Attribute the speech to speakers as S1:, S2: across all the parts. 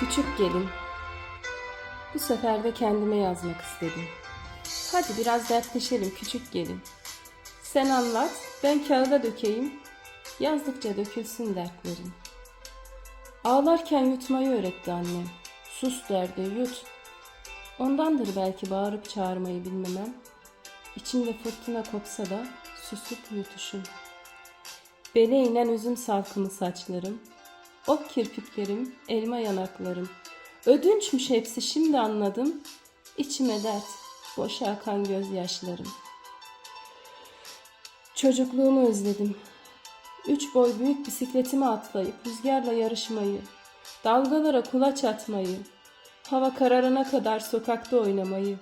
S1: Küçük gelin. Bu sefer de kendime yazmak istedim. Hadi biraz dertleşelim küçük gelin. Sen anlat, ben kağıda dökeyim. Yazdıkça dökülsün dertlerin. Ağlarken yutmayı öğretti annem. Sus derdi, yut. Ondandır belki bağırıp çağırmayı bilmemem. İçimde fırtına kopsa da susup yutuşum. Bele inen üzüm salkımı saçlarım. Ok kirpiklerim, elma yanaklarım. Ödünçmüş hepsi şimdi anladım. İçime dert, boşa akan gözyaşlarım. Çocukluğumu özledim. Üç boy büyük bisikletime atlayıp rüzgarla yarışmayı, dalgalara kulaç atmayı, hava kararına kadar sokakta oynamayı,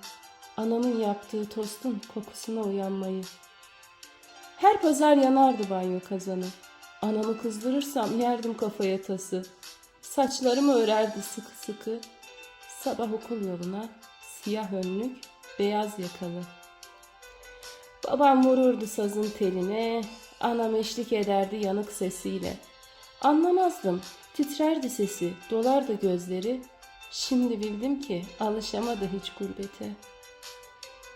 S1: anamın yaptığı tostun kokusuna uyanmayı. Her pazar yanardı banyo kazanı. Anamı kızdırırsam yerdim kafaya tası. Saçlarımı örerdi sıkı sıkı. Sabah okul yoluna siyah önlük, beyaz yakalı. Babam vururdu sazın teline, anam eşlik ederdi yanık sesiyle. Anlamazdım, titrerdi sesi, dolardı gözleri. Şimdi bildim ki alışamadı hiç gurbete.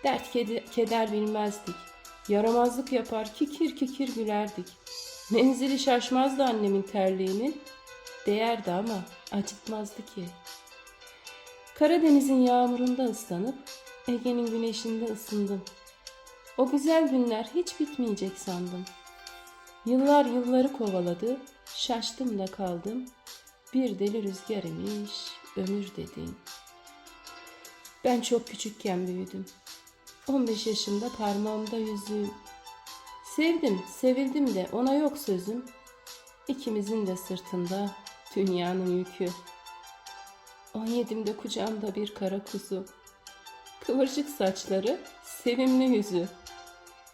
S1: Dert keder bilmezdik. Yaramazlık yapar kikir kikir gülerdik. Menzili şaşmazdı annemin terliğinin. Değerdi ama acıtmazdı ki. Karadeniz'in yağmurunda ıslanıp Ege'nin güneşinde ısındım. O güzel günler hiç bitmeyecek sandım. Yıllar yılları kovaladı, şaştım da kaldım. Bir deli rüzgar imiş, ömür dediğin. Ben çok küçükken büyüdüm. 15 yaşımda parmağımda yüzüğüm. Sevdim, sevildim de ona yok sözüm. İkimizin de sırtında dünyanın yükü. 17'imde kucağımda bir kara kuzu. Kıvırcık saçları, sevimli yüzü.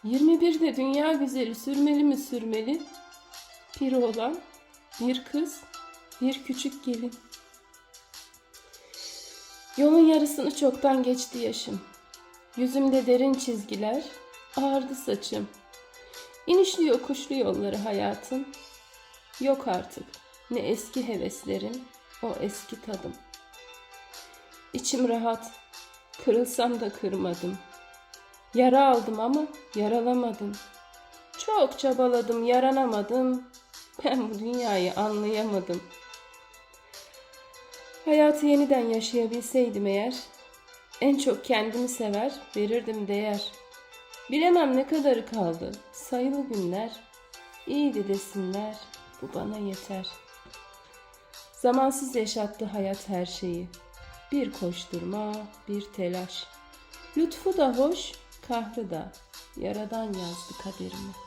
S1: 21'de dünya güzeli sürmeli mi sürmeli? Bir oğlan, bir kız, bir küçük gelin. Yolun yarısını çoktan geçti yaşım. Yüzümde derin çizgiler, ağardı saçım. İnişli yokuşlu yolları hayatın. Yok artık ne eski heveslerim, o eski tadım. İçim rahat, kırılsam da kırmadım. Yara aldım ama yaralamadım. Çok çabaladım, yaranamadım. Ben bu dünyayı anlayamadım. Hayatı yeniden yaşayabilseydim eğer, en çok kendimi sever, verirdim değer. Bilemem ne kadarı kaldı, sayılı günler. İyiydi desinler, bu bana yeter. Zamansız yaşattı hayat her şeyi. Bir koşturma, bir telaş. Lütfu da hoş, kahrı da. Yaradan yazdı kaderimi.